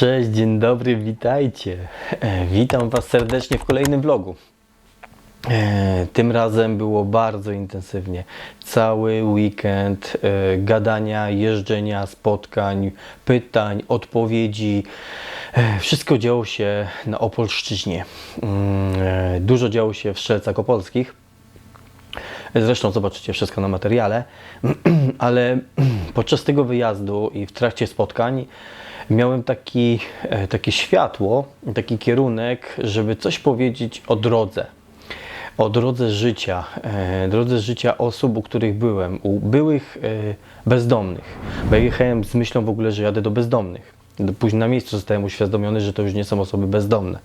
Cześć, dzień dobry, witajcie. Witam Was serdecznie w kolejnym vlogu. E, Tym razem było bardzo intensywnie. Cały weekend e, gadania, jeżdżenia, spotkań, pytań, odpowiedzi. E, Wszystko działo się na Opolszczyźnie. Mm, Dużo działo się w Strzelcach Opolskich. Zresztą zobaczycie wszystko na materiale, ale podczas tego wyjazdu i w trakcie spotkań miałem taki, e, takie światło, taki kierunek, żeby coś powiedzieć o drodze. O drodze życia, e, drodze życia osób, u których byłem, u byłych e, bezdomnych. Bo ja jechałem z myślą w ogóle, że jadę do bezdomnych. Później na miejscu zostałem uświadomiony, że to już nie są osoby bezdomne.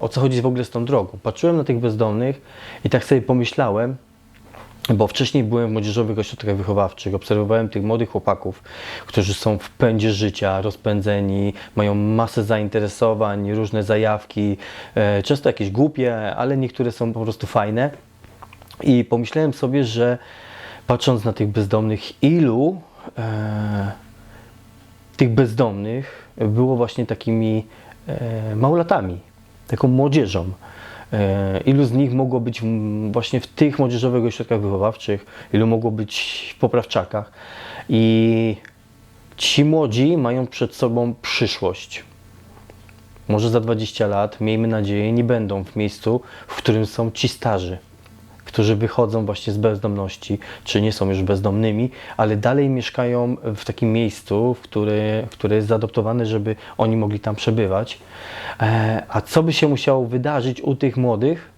O co chodzi w ogóle z tą drogą. Patrzyłem na tych bezdomnych i tak sobie pomyślałem, bo wcześniej byłem w młodzieżowych ośrodkach wychowawczych, obserwowałem tych młodych chłopaków, którzy są w pędzie życia, rozpędzeni, mają masę zainteresowań, różne zajawki, e, często jakieś głupie, ale niektóre są po prostu fajne. I pomyślałem sobie, że patrząc na tych bezdomnych, ilu e, tych bezdomnych było właśnie takimi e, małolatami, taką młodzieżą. E, ilu z nich mogło być właśnie w tych młodzieżowych ośrodkach wychowawczych, ilu mogło być w poprawczakach. I ci młodzi mają przed sobą przyszłość. Może za 20 lat, miejmy nadzieję, nie będą w miejscu, w którym są ci starzy którzy wychodzą właśnie z bezdomności, czy nie są już bezdomnymi, ale dalej mieszkają w takim miejscu, w które, które jest zaadoptowane, żeby oni mogli tam przebywać. E, A co by się musiało wydarzyć u tych młodych,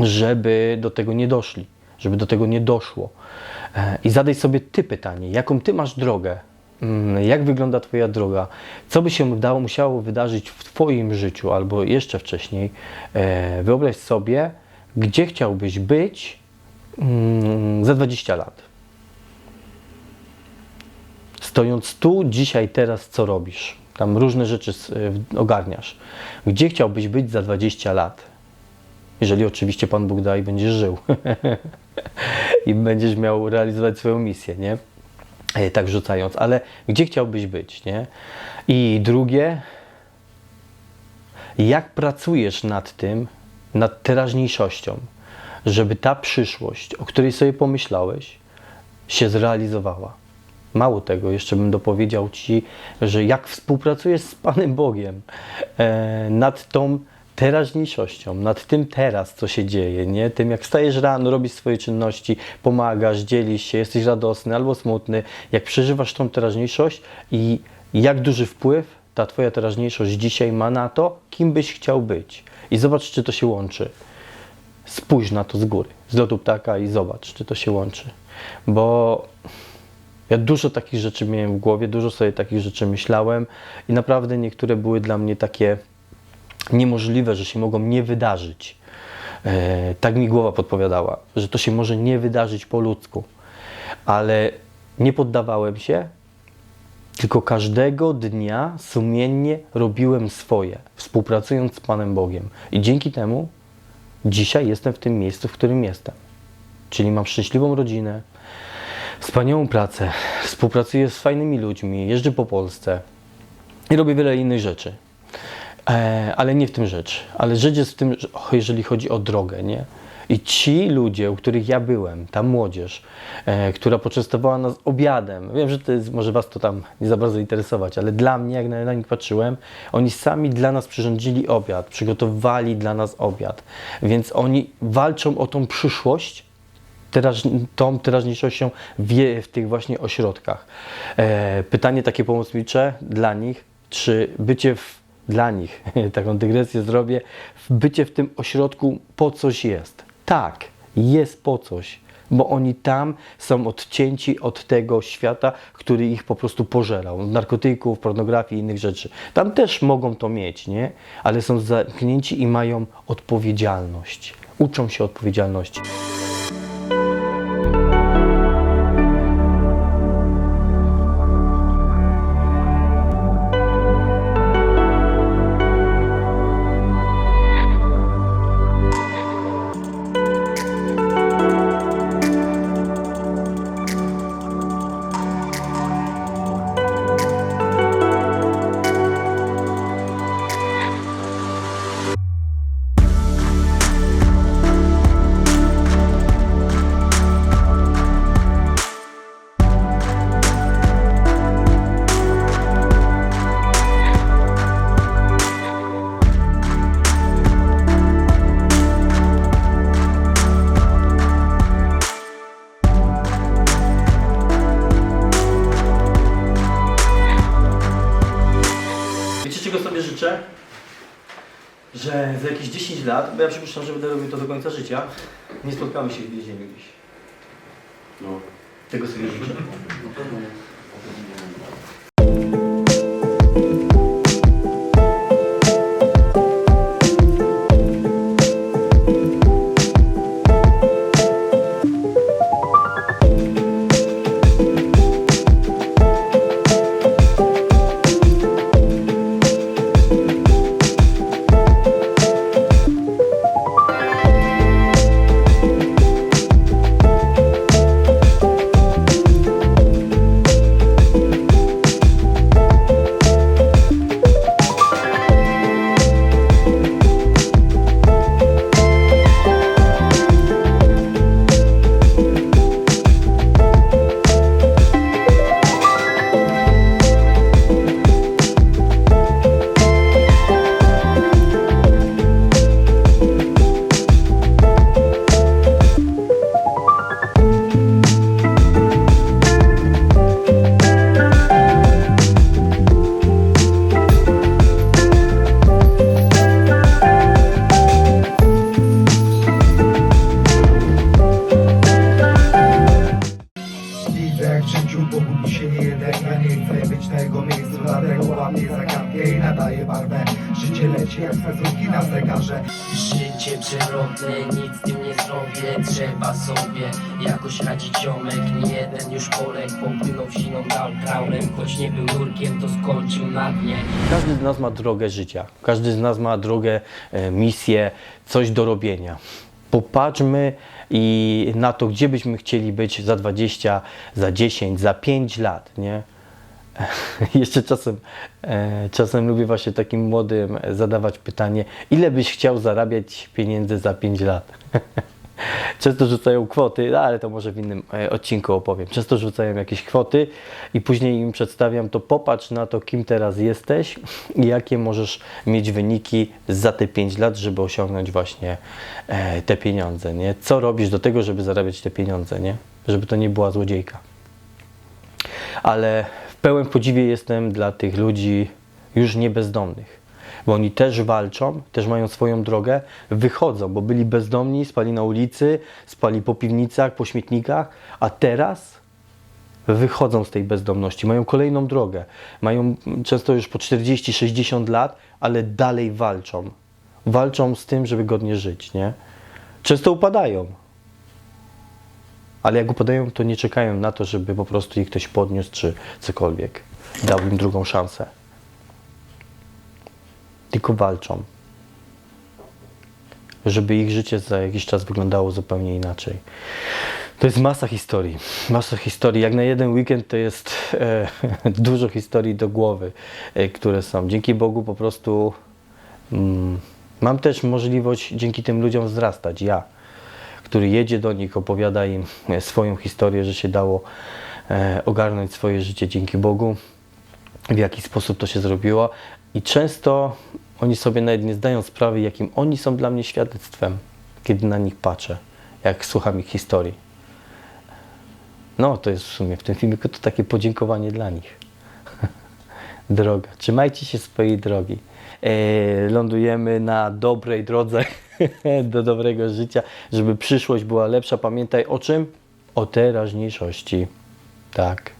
żeby do tego nie doszli, żeby do tego nie doszło? E, I zadaj sobie ty pytanie, jaką ty masz drogę? Mm, Jak wygląda Twoja droga? Co by się dało, musiało wydarzyć w Twoim życiu albo jeszcze wcześniej? E, Wyobraź sobie, gdzie chciałbyś być mm, za 20 lat. Stojąc tu, dzisiaj, teraz, co robisz? Tam różne rzeczy y, ogarniasz. Gdzie chciałbyś być za 20 lat? Jeżeli oczywiście Pan Bóg da i będziesz żył. I będziesz miał realizować swoją misję, nie? E, Tak rzucając, ale gdzie chciałbyś być, nie? I drugie, jak pracujesz nad tym, nad teraźniejszością, żeby ta przyszłość, o której sobie pomyślałeś, się zrealizowała. Mało tego, jeszcze bym dopowiedział Ci, że jak współpracujesz z Panem Bogiem e, nad tą teraźniejszością, nad tym teraz, co się dzieje, nie? Tym, jak wstajesz rano, robisz swoje czynności, pomagasz, dzielisz się, jesteś radosny albo smutny, jak przeżywasz tą teraźniejszość i jak duży wpływ ta Twoja teraźniejszość dzisiaj ma na to, kim byś chciał być. I zobacz, czy to się łączy. Spójrz na to z góry, z lotu ptaka i zobacz, czy to się łączy. Bo Ja dużo takich rzeczy miałem w głowie, dużo sobie takich rzeczy myślałem i naprawdę niektóre były dla mnie takie niemożliwe, że się mogą nie wydarzyć. E, tak mi głowa podpowiadała, że to się może nie wydarzyć po ludzku. Ale nie poddawałem się, tylko każdego dnia sumiennie robiłem swoje, współpracując z Panem Bogiem. I dzięki temu dzisiaj jestem w tym miejscu, w którym jestem. Czyli mam szczęśliwą rodzinę, wspaniałą pracę, współpracuję z fajnymi ludźmi, jeżdżę po Polsce i robię wiele innych rzeczy. E, ale nie w tym rzecz. Ale rzecz jest w tym, że, jeżeli chodzi o drogę, nie? I ci ludzie, u których ja byłem, ta młodzież, e, która poczęstowała nas obiadem, wiem, że to jest, może Was to tam nie za bardzo interesować, ale dla mnie, jak na, na nich patrzyłem, oni sami dla nas przyrządzili obiad, przygotowali dla nas obiad. Więc oni walczą o tą przyszłość, teraż, tą teraźniejszością w, je- w tych właśnie ośrodkach. E, pytanie takie pomocnicze dla nich, czy bycie w, dla nich, taką dygresję zrobię, bycie w tym ośrodku po coś jest. Tak, jest po coś, bo oni tam są odcięci od tego świata, który ich po prostu pożerał. Narkotyków, pornografii i innych rzeczy. Tam też mogą to mieć, nie? Ale są zamknięci i mają odpowiedzialność. Uczą się odpowiedzialności. Za jakieś 10 lat, bo ja przypuszczam, że będę robił to do końca życia, nie spotkamy się w więzieniu gdzieś. No. Tego sobie życzę. Widzę leci jak sezonki na zegarze Życie przewrotne, nic z tym nie zrobię Trzeba sobie jakoś radzić ziomek Nie jeden już Polek popłynął w siną dal traurem Choć nie był nurkiem, to skończył na dnie Każdy z nas ma drogę życia. Każdy z nas ma drogę, e, misję, coś do robienia. Popatrzmy i na to, gdzie byśmy chcieli być za 20, za 10, za 5 lat, nie? Jeszcze czasem, e, czasem lubię właśnie takim młodym zadawać pytanie, ile byś chciał zarabiać pieniędzy za 5 lat? Często rzucają kwoty, no ale to może w innym e, odcinku opowiem. Często rzucają jakieś kwoty i później im przedstawiam to, popatrz na to, kim teraz jesteś i jakie możesz mieć wyniki za te 5 lat, żeby osiągnąć właśnie e, te pieniądze, nie? Co robisz do tego, żeby zarabiać te pieniądze, nie? Żeby to nie była złodziejka. Ale pełen podziwie jestem dla tych ludzi już nie bezdomnych, bo oni też walczą, też mają swoją drogę, wychodzą, bo byli bezdomni, spali na ulicy, spali po piwnicach, po śmietnikach, a teraz wychodzą z tej bezdomności, mają kolejną drogę, mają często już po 40-60 lat, ale dalej walczą. Walczą z tym, żeby godnie żyć, nie? Często upadają, ale jak upadają, to nie czekają na to, żeby po prostu ich ktoś podniósł czy cokolwiek. Dał im drugą szansę. Tylko walczą. Żeby ich życie za jakiś czas wyglądało zupełnie inaczej. To jest masa historii. Masa historii. Jak na jeden weekend to jest e, dużo historii do głowy, e, które są. Dzięki Bogu po prostu mm, mam też możliwość dzięki tym ludziom wzrastać. Ja, który jedzie do nich, opowiada im e, swoją historię, że się dało e, ogarnąć swoje życie dzięki Bogu, w jaki sposób to się zrobiło. I często oni sobie nawet nie zdają sprawy, jakim oni są dla mnie świadectwem, kiedy na nich patrzę, jak słucham ich historii. No, to jest w sumie w tym filmiku to takie podziękowanie dla nich. Droga. Trzymajcie się swojej drogi. E, lądujemy na dobrej drodze do dobrego życia, żeby przyszłość była lepsza. Pamiętaj o czym? O teraźniejszości. Tak.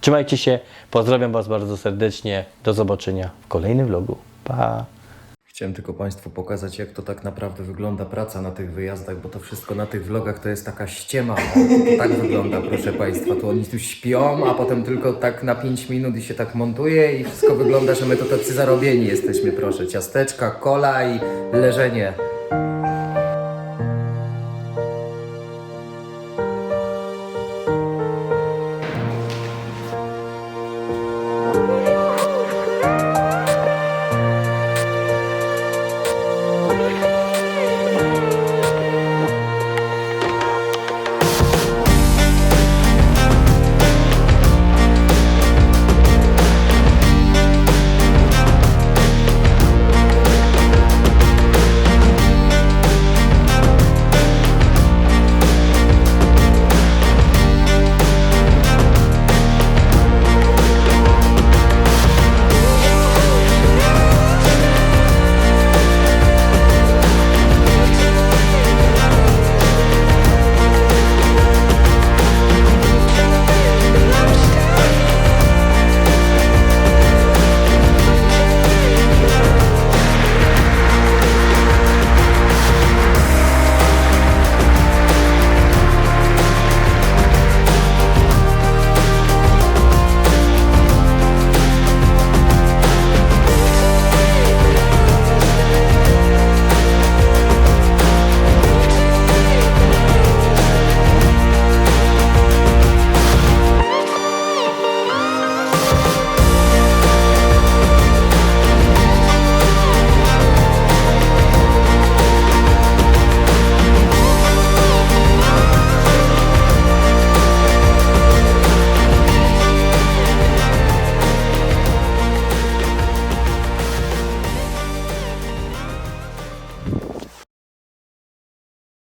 Trzymajcie się. Pozdrawiam Was bardzo serdecznie. Do zobaczenia w kolejnym vlogu. Pa. Chciałem tylko Państwu pokazać, jak to tak naprawdę wygląda praca na tych wyjazdach, bo to wszystko na tych vlogach to jest taka ściema. To tak wygląda, proszę Państwa. Tu oni tu śpią, a potem tylko tak na 5 minut i się tak montuje i wszystko wygląda, że my to tacy zarobieni jesteśmy, proszę. Ciasteczka, kola i leżenie.